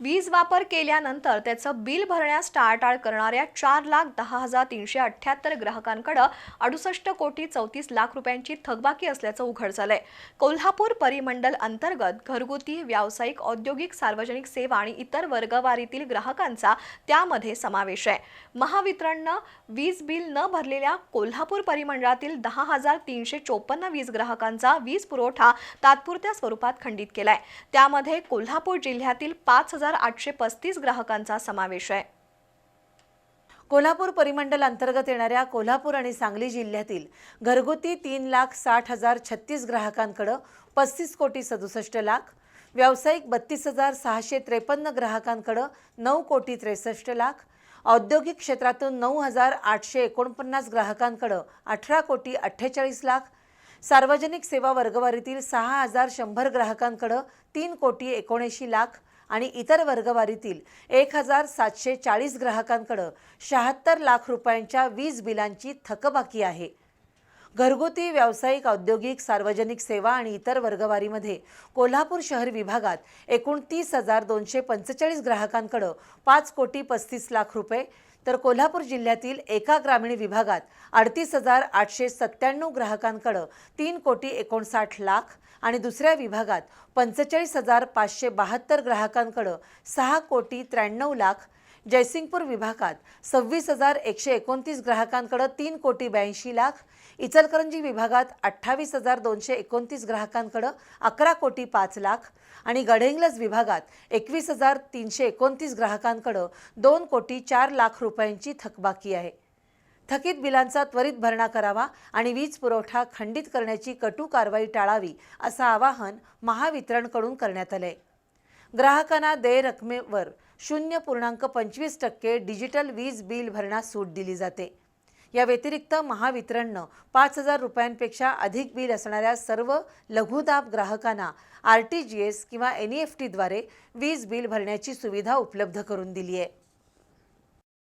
वीज वापर केल्यानंतर त्याचं बिल भरण्यास टाळाटाळ करणाऱ्या चार लाख दहा हजार तीनशे अठ्ठ्याहत्तर ग्राहकांकडे अडुसष्ट कोटी चौतीस लाख रुपयांची थकबाकी असल्याचं उघड झालंय. कोल्हापूर परिमंडल अंतर्गत घरगुती व्यावसायिक औद्योगिक सार्वजनिक सेवा आणि इतर वर्गवारीतील ग्राहकांचा त्यामध्ये समावेश आहे. महावितरणनं वीज बिल न भरलेल्या कोल्हापूर परिमंडळातील दहा हजार तीनशे चोपन्न वीज ग्राहकांचा वीज पुरवठा तात्पुरत्या स्वरूपात खंडित केलाय. त्यामध्ये कोल्हापूर जिल्ह्यातील पाच हजार आठशे पस्तीस ग्राहकांचा समावेश आहे. कोल्हापूर परिमंडल अंतर्गत येणाऱ्या कोल्हापूर आणि सांगली जिल्ह्यातील घरगुती तीन लाख साठ हजार छत्तीस ग्राहकांकडं पस्तीस कोटी सदुसष्ट लाख व्यावसायिक बत्तीस हजार सहाशे त्रेपन्न ग्राहकांकडं नऊ कोटी त्रेसष्ट लाख औद्योगिक क्षेत्रातून नऊ हजार आठशे एकोणपन्नास ग्राहकांकडं अठरा कोटी अठ्ठेचाळीस लाख सार्वजनिक सेवा वर्गवारीतील सहा हजार शंभर ग्राहकांकडं तीन कोटी एकोणऐंशी लाख आणि इतर वर्गवारीतील एक हजार सातशे चाळीस ग्राहकांकडं शहात्तर लाख रुपयांच्या वीज बिलांची थकबाकी आहे. घरगुती व्यावसायिक औद्योगिक सार्वजनिक सेवा आणि इतर वर्गवारीमध्ये कोल्हापूर शहर विभागात एकूण तीस हजार दोनशे पंचेचाळीस ग्राहकांकडं पाच कोटी पस्तीस लाख रुपये तर कोल्हापूर जिल्ह्यातील एका ग्रामीण विभागात अडतीस हजार आठशे सत्त्याण्णव ग्राहकांकडं तीन कोटी एकोणसाठ लाख आणि दुसऱ्या विभागात पंचेचाळीस हजार पाचशे बहात्तर ग्राहकांकडं सहा कोटी त्र्याण्णव लाख जयसिंगपूर विभागात सव्वीस हजार एकशे एकोणतीस ग्राहकांकडं तीन कोटी ब्याऐंशी लाख इचलकरंजी विभागात अठ्ठावीस हजार दोनशे एकोणतीस ग्राहकांकडं अकरा कोटी पाच लाख आणि गडहिंग्लज विभागात एकवीस हजार तीनशे एकोणतीस ग्राहकांकडं दोन कोटी चार लाख रुपयांची थकबाकी आहे. थकीत बिलांचा त्वरित भरणा करावा आणि वीज पुरवठा खंडित करण्याची कटू कारवाई टाळावी असं आवाहन महावितरणकडून करण्यात आलंय. ग्राहकांना देय रकमेवर शून्य पूर्णांक पंचवीस टक्के डिजिटल वीज बिल भरण्यास सूट दिली जाते. या व्यतिरिक्त महावितरणनं पाच हजार रुपयांपेक्षा अधिक बिल असणाऱ्या सर्व लघुदाब ग्राहकांना आर टी जी एस किंवा एन ई एफ टीद्वारे वीज बिल भरण्याची सुविधा उपलब्ध करून दिली आहे